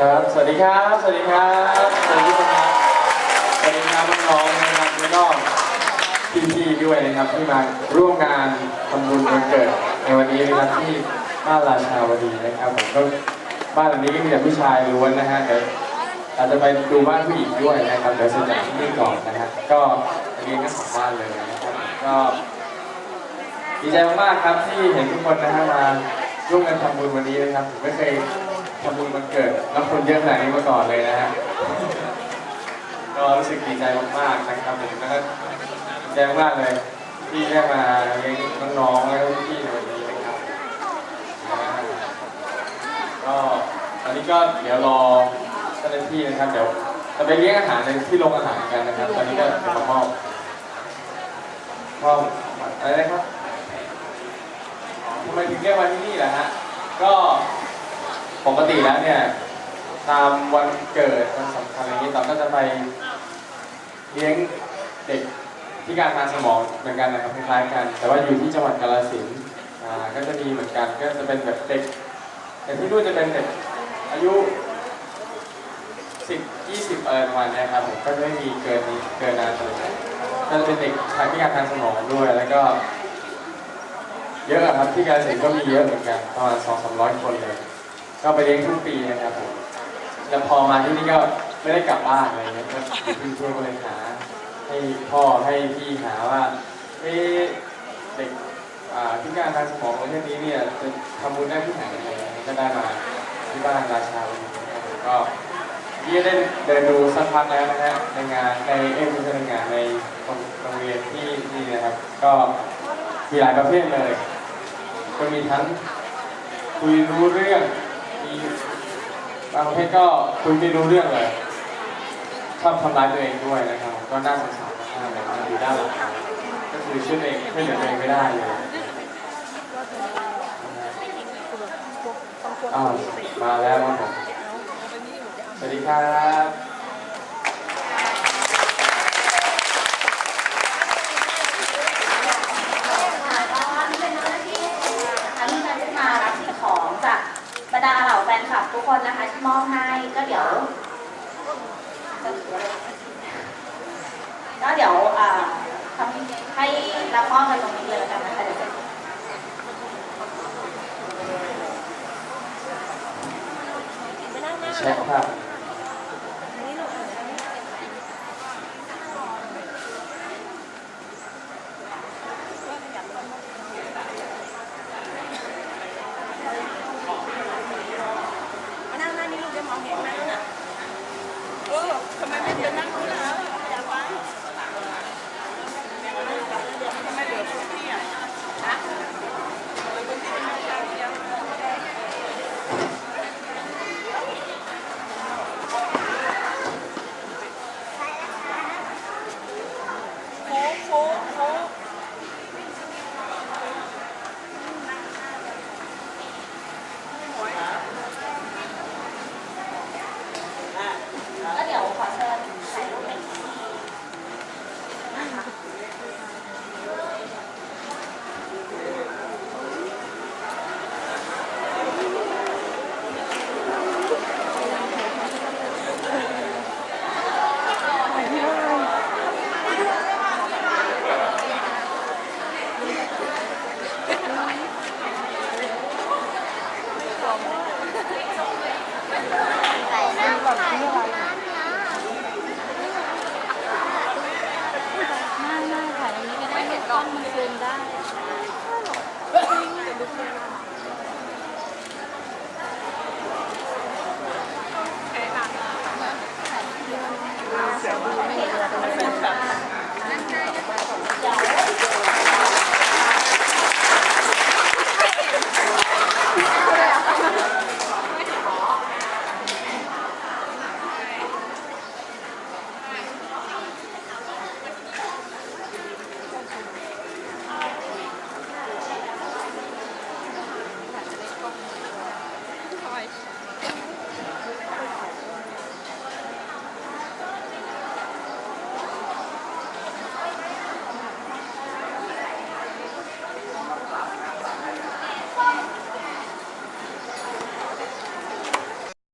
ครับ สวัสดีครับ สวัสดีครับ สวัสดีทุกคนครับสวัสดีครับน้องๆนะครับแล้วก็พี่ๆด้วยนะครับที่มาร่วมงานทำบุญวันเกิดในวันนี้นะครับที่บ้านราชาวดีนะครับผมก็บ้านหลังนี้ก็มีแต่ผู้ชายล้วนนะฮะเดี๋ยวอาจจะไปดูบ้านผู้หญิงด้วยนะครับเดี๋ยวเสร็จจากที่นี่ก่อนนะฮะก็เรียนกันสองบ้านเลยนะครับก็ดีใจมากๆครับที่เห็นทุกคนนะฮะมาร่วมกันทำบุญวันนี้นะครับผมไม่เคย ทำบุญวันเกิดแล้วคนเยอะขนาดนี้มาก่อนเลยนะฮะก็รู้สึกดีใจมากๆนะครับผมแล้วก็ดีใจมากเลยที่ได้มาเลี้ยงน้องๆแล้วกพี่ๆในวันนี้นะครับก็ตอนนี้ก็เดี๋ยวรอเจ้าหน้าที่นะครับ เดี๋ยวจะไปเลี้ยงอาหารในที่โรงอาหารกันนะครับ ตอนนี้ก็จะมามอบมอบอะไรนะครับทำไมถึงเรียกวันที่นี่ล่ะฮะก็ ปกติแล้วเนี่ยตามวันเกิดวันสำคัญอะไรอย่างนี้เราก็จะไปเลี้ยงเด็กที่การทางสมองเหมือนกันนะครับคล้ายๆกัน แต่ว่าอยู่ที่จังหวัดกาฬสินธุ์อ่าก็จะมีเหมือนกันก็จะเป็นแบบเด็กแต่ที่นู่นจะเป็นเด็กอายุสิบยี่สิบเออประมาณเนี้ยครับผมก็จะไม่มีเกินนี้เกินนานเลยก็จะเป็นเด็กพิการทางสมองด้วยแล้วก็ เยอะอะครับที่กาฬสินธุ์ก็มีเยอะเหมือนกันประมาณสองสามร้อยคนเลย ก็ไปเลี้ยงทุกปีนะครับผมแล้วพอมาที่นี่ก็ไม่ได้กลับบ้านอะไรเงี้ยก็อยู่ที่ช่วยก็เลยหา ให้พ่อให้พี่หาว่าเอ๊ะเด็กอ่าพิการทางสมองประเภทนี้เนี่ยจะทำบุญได้ที่ไหนอะไรเงี้ยก็ได้มาที่บ้านราชาวันนี้นะครับผมก็ยี่ได้เดินดูสักพักแล้วนะฮะในงานในเอ็มไม่ในงานในโรงเรียนที่นี่นะครับ ก็มีหลายประเภทเลยก็มีทั้งคุยรู้เรื่อง บางประเภทก็คุยไม่รู้เรื่องเลยชอบทำร้ายตัวเองด้วยนะครับ ก็น่าสงสารมากเลยนะอยู่ด้านหลังก็คือช่วยตัวเองช่วยเหลือตัวเองไม่ได้เลยอ้าวมาแล้วครับผมสวัสดีครับ ค่ะก็นี่เป็นเจ้าหน้าที่นะคะที่จะมารับสิ่งของจากบรรดาเหล่าแฟนคลับ ทุกคนนะคะที่มอบให้ก็เดี๋ยวก็เดี๋ยวอ่าทำให้รับมอบกันตรงนี้เลยแล้วกันนะคะเดี๋ยวใช่ครับ มานั่งหน้านี้ลูกได้มอง เห็นไหมน่ะเออทำไมไม่เดินนั่ง